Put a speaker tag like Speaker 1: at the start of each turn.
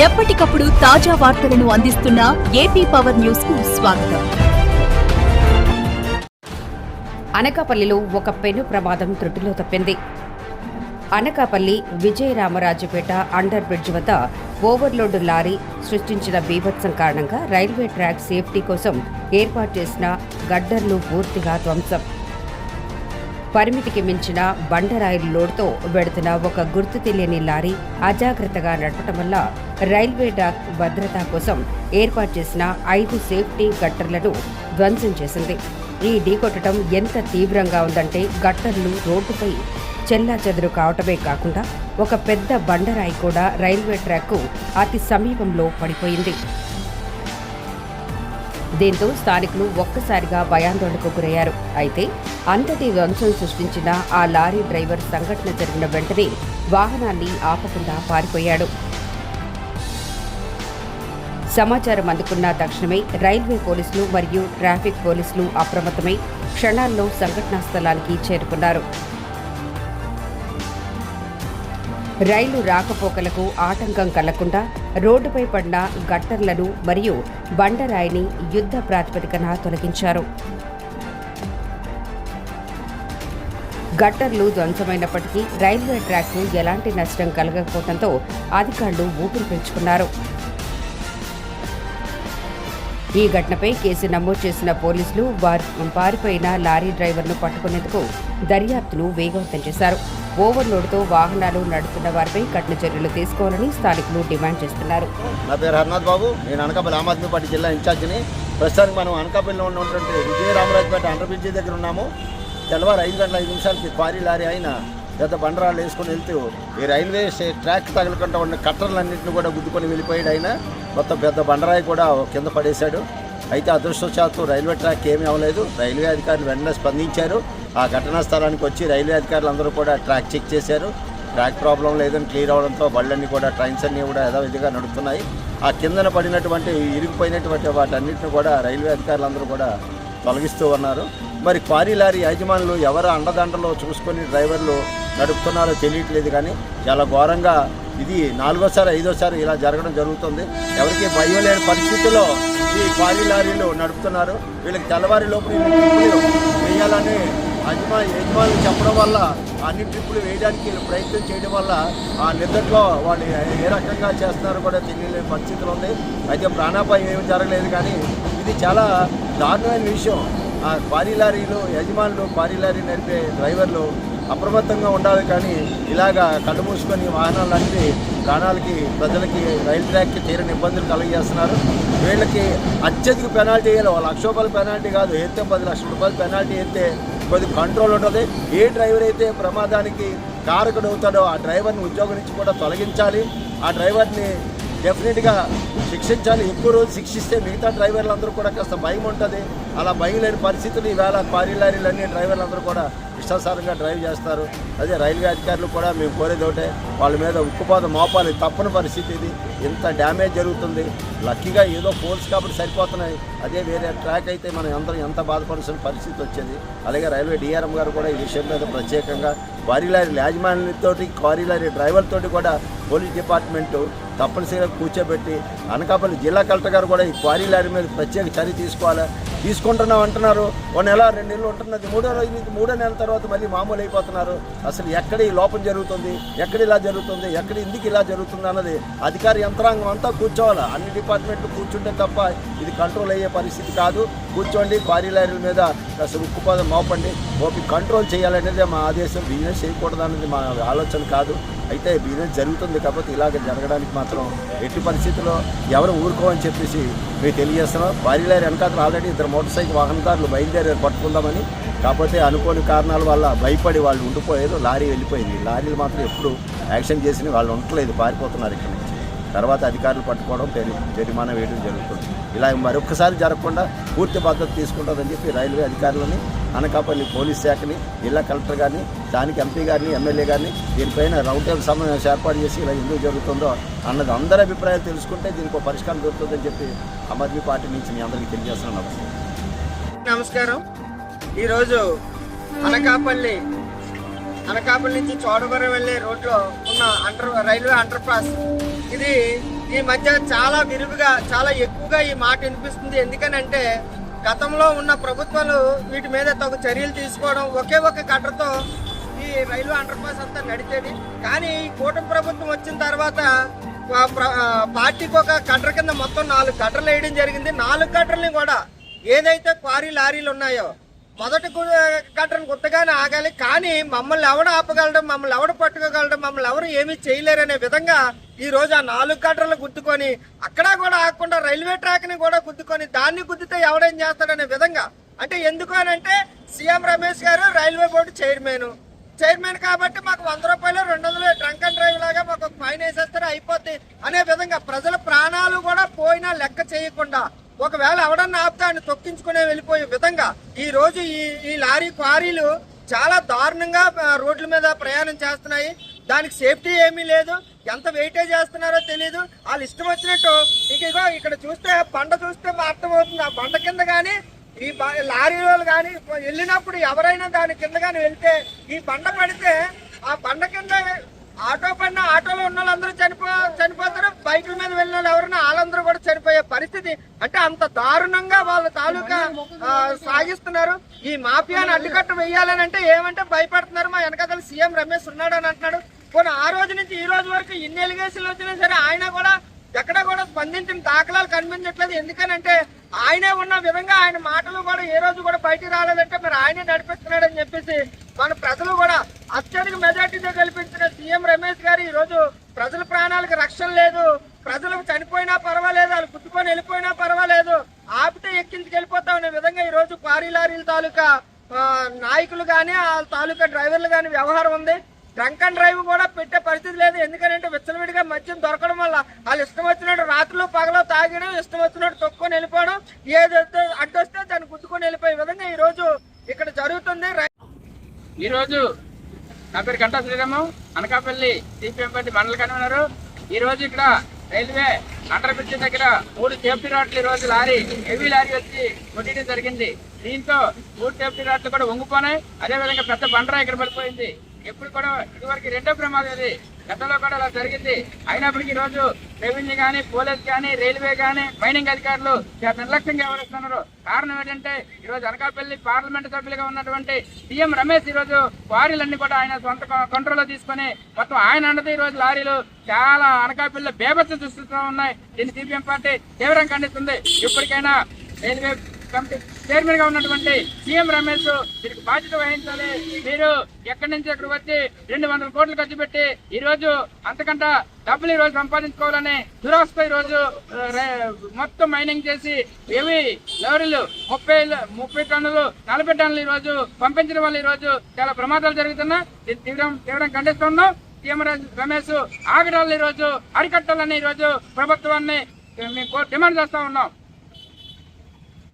Speaker 1: ఎప్పటికప్పుడు తాజా వార్తలను అందిస్తున్న ఏపీ పవర్ న్యూస్కు స్వాగతం.
Speaker 2: అనకాపల్లిలో ఒక పెను ప్రమాదం త్రుటిలో తప్పింది. అనకాపల్లి విజయరామరాజుపేట అండర్ బ్రిడ్జ్ వద్ద ఓవర్లోడ్ లారీ సృష్టించిన బీభత్సం కారణంగా రైల్వే ట్రాక్ సేఫ్టీ కోసం ఏర్పాటు చేసిన గడ్డర్లు పూర్తిగా ధ్వంసం. పరిమితికి మించిన బండరాయిల లోడ్తో వెడుతున్న ఒక గుర్తు తెలియని లారీ అజాగ్రత్తగా నడపటం వల్ల రైల్వే డాక్ భద్రత కోసం ఏర్పాటు చేసిన ఐదు సేఫ్టీ గట్టర్లను ధ్వంసం చేసింది. ఈ ఢీకొట్టడం ఎంత తీవ్రంగా ఉందంటే గట్టర్లు రోడ్డుపై చెల్లా చెదురు కావటమే కాకుండా ఒక పెద్ద బండరాయి కూడా రైల్వే ట్రాక్కు అతి సమీపంలో పడిపోయింది. దీంతో స్థానికులు ఒక్కసారిగా భయాందోళనకు గురయ్యారు. అయితే అంతటి ధ్వంసం సృష్టించిన ఆ లారీ డ్రైవర్ సంఘటన జరిగిన వెంటనే వాహనాన్ని ఆపకుండా పారిపోయాడు. సమాచారం అందుకున్న తక్షణమే రైల్వే పోలీసులు మరియు ట్రాఫిక్ పోలీసులు అప్రమత్తమై క్షణాల్లో సంఘటనా స్థలానికి చేరుకున్నారు. రైలు రాకపోకలకు ఆటంకం కలగకుండా రోడ్డుపై పడిన గట్టర్లను మరియు బండరాయిని యుద్ధ ప్రాతిపదికన తొలగించారు. గట్టర్లు ధ్వంసమైనప్పటికీ రైల్వే ట్రాక్కు ఎలాంటి నష్టం కలగకపోవడంతో అధికారులు ఊపిరి పెంచుకున్నారు ఈ ఘటనపై కేసు నమోదు చేసిన పోలీసులు వారి పారిపోయిన లారీ డ్రైవర్ను పట్టుకునేందుకు దర్యాప్తును వేగవంతం చేశారు. ఓవర్లోడ్తో వాహనాలు నడుపుతున్న వారిపై కఠిన చర్యలు తీసుకోవాలని స్థానికులు డిమాండ్ చేస్తున్నారు.
Speaker 3: నా పేరు హర్నాథ్ బాబు. నేను అనకాపల్లి ఆమ్ ఆద్మీ పార్టీ జిల్లా ఇన్ఛార్జిని. ప్రస్తుతానికి మనం అనకాపల్లిలో ఉన్నటువంటి విజయ రామరాజుపేట అండర్ దగ్గర ఉన్నాము. తెల్లవారు ఐదు గంటల ఐదు నిమిషాలకి క్వారీ లారీ అయిన పెద్ద బండరాళ్ళు వేసుకొని వెళ్తూ ఈ రైల్వే స్టే- ట్రాక్ తగలకుండా ఉన్న కట్టర్లన్నింటిని కూడా గుద్దుకొని వెళ్ళిపోయాడు ఆయన. మొత్తం పెద్ద బండరాయి కూడా కింద పడేశాడు. అయితే అదృష్టవశాత్తు రైల్వే ట్రాక్ ఏమీ అవ్వలేదు. రైల్వే అధికారులు వెంటనే స్పందించారు. ఆ ఘటనా స్థలానికి వచ్చి రైల్వే అధికారులు అందరూ కూడా ట్రాక్ చెక్ చేశారు. ట్రాక్ ప్రాబ్లం లేదని క్లియర్ అవడంతో బళ్ళన్నీ కూడా ట్రైన్స్ అన్నీ కూడా యథావిధిగా నడుపుతున్నాయి. ఆ కిందన పడినటువంటి ఇరిగిపోయినటువంటి వాటన్నిటిని కూడా రైల్వే అధికారులు అందరూ కూడా తొలగిస్తూ ఉన్నారు. మరి క్వారీ లారీ యాజమానులు ఎవరు అండదండలో చూసుకొని డ్రైవర్లు నడుపుతున్నారో తెలియట్లేదు కానీ చాలా ఘోరంగా ఇది నాలుగోసారి ఐదోసారి ఇలా జరగడం జరుగుతుంది. ఎవరికి భయం లేని పరిస్థితుల్లో ఈ క్వారీ లారీలు నడుపుతున్నారు. వీళ్ళకి తెల్లవారి లోపల వేయాలని యజమా యజమానులు చెప్పడం వల్ల అన్ని ట్రిప్పులు వేయడానికి వీళ్ళు ప్రయత్నం చేయడం వల్ల ఆ నిద్రలో వాళ్ళు ఏ రకంగా చేస్తున్నారో కూడా తెలియలేని పరిస్థితులు ఉంది అయితే ప్రాణాపాయం ఏమి జరగలేదు కానీ ఇది చాలా దారుణమైన విషయం. ఆ భారీ లారీలు యజమానులు భారీ లారీ నడిపే డ్రైవర్లు అప్రమత్తంగా ఉండాలి కానీ ఇలాగా కళ్ళు మూసుకొని అంటే ప్రాణాలకి ప్రజలకి రైలు ట్రాక్కి తీరని ఇబ్బందులు కలుగజేస్తున్నారు. వీళ్ళకి అత్యధిక పెనాల్టీ వేయాలి లక్ష రూపాయల పెనాల్టీ కాదు ఎత్తే పది లక్షల రూపాయల పెనాల్టీ ఎత్తే కొద్ది కంట్రోల్ ఉంటుంది. ఏ డ్రైవర్ అయితే ప్రమాదానికి కారకుడు అవుతాడో ఆ డ్రైవర్ని ఉద్యోగం నుంచి కూడా తొలగించాలి. ఆ డ్రైవర్ని డెఫినెట్గా శిక్షించాలి. ఎక్కువ రోజు శిక్షిస్తే మిగతా డ్రైవర్లు అందరూ కూడా కాస్త భయం ఉంటుంది. అలా భయం లేని పరిస్థితులు ఈవేళ క్వారీ లారీలన్నీ డ్రైవర్లందరూ కూడా ఇష్టాసారంగా డ్రైవ్ చేస్తారు. అదే రైల్వే అధికారులు కూడా మేము కోరేది ఒకటే వాళ్ళ మీద ఉక్కుపాత మోపాలి తప్పని పరిస్థితి ఇది. ఇంత డ్యామేజ్ జరుగుతుంది. లక్కీగా ఏదో పోల్స్ కాబట్టి సరిపోతున్నాయి. అదే వేరే ట్రాక్ అయితే మనం అందరం ఎంత బాధపడాల్సిన పరిస్థితి వచ్చేది. అలాగే రైల్వే డిఆర్ఎం గారు కూడా ఈ విషయం మీద ప్రత్యేకంగా క్వారీ లారీ యాజమాన్యంతోటి క్వారీ లారీ డ్రైవర్తోటి కూడా పోలీస్ డిపార్ట్మెంటు తప్పనిసరిగా కూర్చోబెట్టి అనకాపల్లి జిల్లా కలెక్టర్ గారు కూడా ఈ క్వారీ లారీ మీద ప్రత్యేక చర్య తీసుకోవాలి. తీసుకుంటున్నాం అంటున్నారు. ఓ నెల రెండు నెలలు ఉంటున్నది. మూడో రోజు నుంచి మూడో నెలల తర్వాత మళ్ళీ మామూలు అయిపోతున్నారు. అసలు ఎక్కడ ఈ లోపం జరుగుతుంది? ఎక్కడ ఇలా జరుగుతుంది? ఎక్కడ ఇందుకు ఇలా జరుగుతుంది అన్నది అధికార యంత్రాంగం అంతా కూర్చోవాలి. అన్ని డిపార్ట్మెంట్లు కూర్చుంటే తప్ప ఇది కంట్రోల్ అయ్యే పరిస్థితి కాదు. కూర్చోండి భారీ లారీల మీద అసలు ఉక్కుపాదం మోపండి. ఓపి కంట్రోల్ చేయాలనేది మా ఆదేశం. బిజినెస్ చేయకూడదు అనేది మా ఆలోచన కాదు. అయితే బిజినెస్ జరుగుతుంది కాబట్టి ఇలాగ జరగడానికి మాత్రం ఎట్టి పరిస్థితుల్లో ఎవరు ఊరుకోమని చెప్పేసి మీకు తెలియజేస్తున్నాం భారీ లారీ వెనకాతలు ఆల్రెడీ ఇద్దరు మోటార్ సైకిల్ వాహనదారులు బయలుదేరారు పట్టుకుందామని. కాకపోతే అనుకోని కారణాల వల్ల భయపడి వాళ్ళు ఉండిపోయారు లారీ వెళ్ళిపోయింది. లారీలు మాత్రం ఎప్పుడు యాక్షన్ చేసిన వాళ్ళు ఉండట్లేదు పారిపోతున్నారు ఇక్కడ నుంచి. తర్వాత అధికారులు పట్టుకోవడం జరి జరిమానా వేయడం జరుగుతుంది. ఇలా మరొకసారి జరగకుండా పూర్తి పద్ధతి తీసుకుంటుందని చెప్పి రైల్వే అధికారులని అనకాపల్లి పోలీస్ శాఖని జిల్లా కలెక్టర్ గారిని స్థానిక ఎంపీ గారిని ఎమ్మెల్యే గారిని దీనిపైన రౌండ్ టేబుల్ సమావేశం ఏర్పాటు చేసి ఇలా ఎందుకు జరుగుతుందో అన్నది అందరి అభిప్రాయాలు తెలుసుకుంటే దీనికి ఒక పరిష్కారం దొరుకుతుందని చెప్పి అమర్జీ పార్టీ నుంచి మీ అందరికీ తెలియజేస్తున్నాను.
Speaker 4: నమస్కారం. ఈరోజు అనకాపల్లి అనకాపల్లి నుంచి చోడవరం వెళ్ళే రోడ్లో ఉన్న అండర్ రైల్వే అండర్ పాస్ ఇది ఈ మధ్య చాలా విరివిగా చాలా ఎక్కువగా ఈ మాట వినిపిస్తుంది. ఎందుకనంటే గతంలో ఉన్న ప్రభుత్వాలు వీటి మీద తగు చర్యలు తీసుకోవడం ఒకే ఒక కట్టతో ఈ రైల్వే అండర్ పాస్ అంతా నడిచేది. కానీ ఈ కూటమి ప్రభుత్వం వచ్చిన తర్వాత పార్టీకి ఒక కట్టర్ కింద మొత్తం నాలుగు కట్టర్లు వేయడం జరిగింది. నాలుగు కట్టర్లని కూడా ఏదైతే క్వారీ లారీలు ఉన్నాయో మొదటి కట్టను కొత్తగానే ఆగాలి కానీ మమ్మల్ని ఎవడు ఆపగలడం మమ్మల్ని ఎవడు పట్టుకోగలడం మమ్మల్ని ఎవరు ఏమీ చేయలేరనే విధంగా ఈ రోజు ఆ నాలుగు కట్టర్లు గుద్దుకొని అక్కడ కూడా ఆగకుండా రైల్వే ట్రాక్ని కూడా గుద్దుకొని దాన్ని గుద్దితే ఎవడేం చేస్తాడనే విధంగా. అంటే ఎందుకు అని అంటే సీఎం రమేష్ గారు రైల్వే బోర్డు చైర్మన్. చైర్మన్ కాబట్టి మాకు వంద రూపాయలు రెండు వందలు డ్రంక్ అండ్ డ్రైవ్ లాగా మాకు ఒక ఫైన్ వేసేస్తారు అయిపోద్ది అనే విధంగా ప్రజల ప్రాణాలు కూడా పోయినా లెక్క చేయకుండా ఒకవేళ ఎవడన్నా ఆపుతాన్ని తొక్కించుకునే వెళ్ళిపోయే విధంగా ఈ రోజు ఈ ఈ లారీ క్వారీలు చాలా దారుణంగా రోడ్ల మీద ప్రయాణం చేస్తున్నాయి. దానికి సేఫ్టీ ఏమీ లేదు. ఎంత వెయిటేజ్ చేస్తున్నారో తెలియదు వాళ్ళు ఇష్టం వచ్చినట్టు ఇక ఇగో ఇక్కడ చూస్తే బండ చూస్తే అర్థమవుతుంది ఆ బండ కింద కానీ ఈ లారీలో లారీ వాళ్ళు కానీ వెళ్ళినప్పుడు ఎవరైనా దాని కింద కానీ వెళ్తే ఈ బండ పడితే ఆ బండ కింద ఆటో పడిన ఆటోలో ఉన్న వాళ్ళందరూ చనిపో చనిపోతారు. బైకుల మీద వెళ్ళిన వాళ్ళు ఎవరైనా వాళ్ళందరూ కూడా చనిపోయే పరిస్థితి. అంటే అంత దారుణంగా వాళ్ళ తాలూకా సాగిస్తున్నారు. ఈ మాఫియాను అడ్డుకట్ట వేయాలని అంటే ఏమంటే భయపడుతున్నారు. మా వెనకాల సీఎం రమేష్ ఉన్నాడు అని అంటున్నాడు. పోనీ ఆ రోజు నుంచి ఈ రోజు వరకు ఇన్ని ఎలిగేషన్లు వచ్చినా సరే ఆయన కూడా ఎక్కడ కూడా స్పందించిన దాఖలాలు కనిపించట్లేదు. ఎందుకనంటే ఆయనే ఉన్న విధంగా ఆయన మాటలు కూడా ఏ రోజు కూడా బయటికి రాలేదంటే మరి ఆయనే నడిపిస్తున్నాడని చెప్పేసి మన ప్రజలు కూడా అత్యధిక మెజార్టీతో గెలిపించిన సీఎం రమేష్ గారు ఈరోజు ప్రజల ప్రాణాలకు రక్షణ లేదు. ప్రజలకు చనిపోయినా పర్వాలేదు వాళ్ళు గుద్దుకొని వెళ్ళిపోయినా పర్వాలేదు. ఆపితే ఎక్కించుకెళ్ళిపోతాం అనే విధంగా ఈరోజు క్వారీ లారీల తాలూకా నాయకులు కానీ ఆ తాలూకా డ్రైవర్లు కానీ వ్యవహారం ఉంది. డ్రంక్ అండ్ డ్రైవ్ కూడా పెట్టే పరిస్థితి లేదు. ఎందుకంటే విచ్చలవిడిగా మద్యం దొరకడం వల్ల వాళ్ళు ఇష్టం వచ్చినట్టు రాత్రులు పగలో తాగడం ఇష్టం వచ్చినట్టు తొక్కుని వెళ్ళిపోవడం ఏదైతే అడ్డొస్తే దాన్ని గుద్దుకొని వెళ్ళిపోయే విధంగా ఈ రోజు ఇక్కడ జరుగుతుంది. రై-
Speaker 5: ఈరోజు నా పేరు గంటా శ్రీరామం అనకాపల్లి సిపిఎం పార్టీ మండల కన్వీనరు. ఈరోజు రోజు ఇక్కడ రైల్వే అండర్ బ్రిడ్జ్ దగ్గర మూడు సేఫ్టీ రాట్లు ఈ రోజు లారీ హెవీ లారీ వచ్చి కొట్టడం జరిగింది. దీంతో మూడు సేఫ్టీ రాట్లు కూడా వంగిపోయినాయి అదే విధంగా పెద్ద బండరా ఇక్కడ పడిపోయింది. ఎప్పుడు కూడా ఇదివరకు రెండో ప్రమాదం ఇది. గతంలో కూడా అలా జరిగింది. అయినప్పటికీ ఈరోజు రోజు రెవెన్యూ కానీ పోలీస్ కానీ రైల్వే కానీ మైనింగ్ అధికారులు నిర్లక్ష్యంగా వ్యవహరిస్తున్నారు. కారణం ఏంటంటే ఈ రోజు అనకాపల్లి పార్లమెంట్ సభ్యులుగా ఉన్నటువంటి సీఎం రమేష్ ఈరోజు క్వారీలన్నీ కూడా ఆయన సొంత కంట్రోల్లో తీసుకుని మొత్తం ఆయన అన్నది ఈరోజు లారీలు చాలా అనకాపల్లిలో బేభత్స సృష్టిస్తూ ఉన్నాయి. దీన్ని సిపిఎం పార్టీ తీవ్రంగా ఖండిస్తుంది. ఇప్పటికైనా రైల్వే కమిటీ చైర్మన్గా ఉన్నటువంటి సీఎం రమేష్ దీనికి బాధ్యత వహించాలి. మీరు ఎక్కడి నుంచి ఎక్కడ వచ్చి రెండు వందల కోట్లు ఖర్చు పెట్టి ఈ రోజు అంతకంట డబ్బులు ఈ రోజు సంపాదించుకోవాలని దురాస్త రోజు మొత్తం మైనింగ్ చేసి ఏవి లారీలు ముప్పై ముప్పై టన్నులు నలభై టన్నులు ఈ రోజు పంపించడం వల్ల ఈ రోజు చాలా ప్రమాదాలు జరుగుతున్నాయి తీవ్రం తీవ్రం ఖండిస్తున్నాం. సీఎం రమేష్ ఆగడాలను ఈ రోజు అరికట్టాలని ఈ రోజు ప్రభుత్వాన్ని మేము డిమాండ్ చేస్తా ఉన్నాం.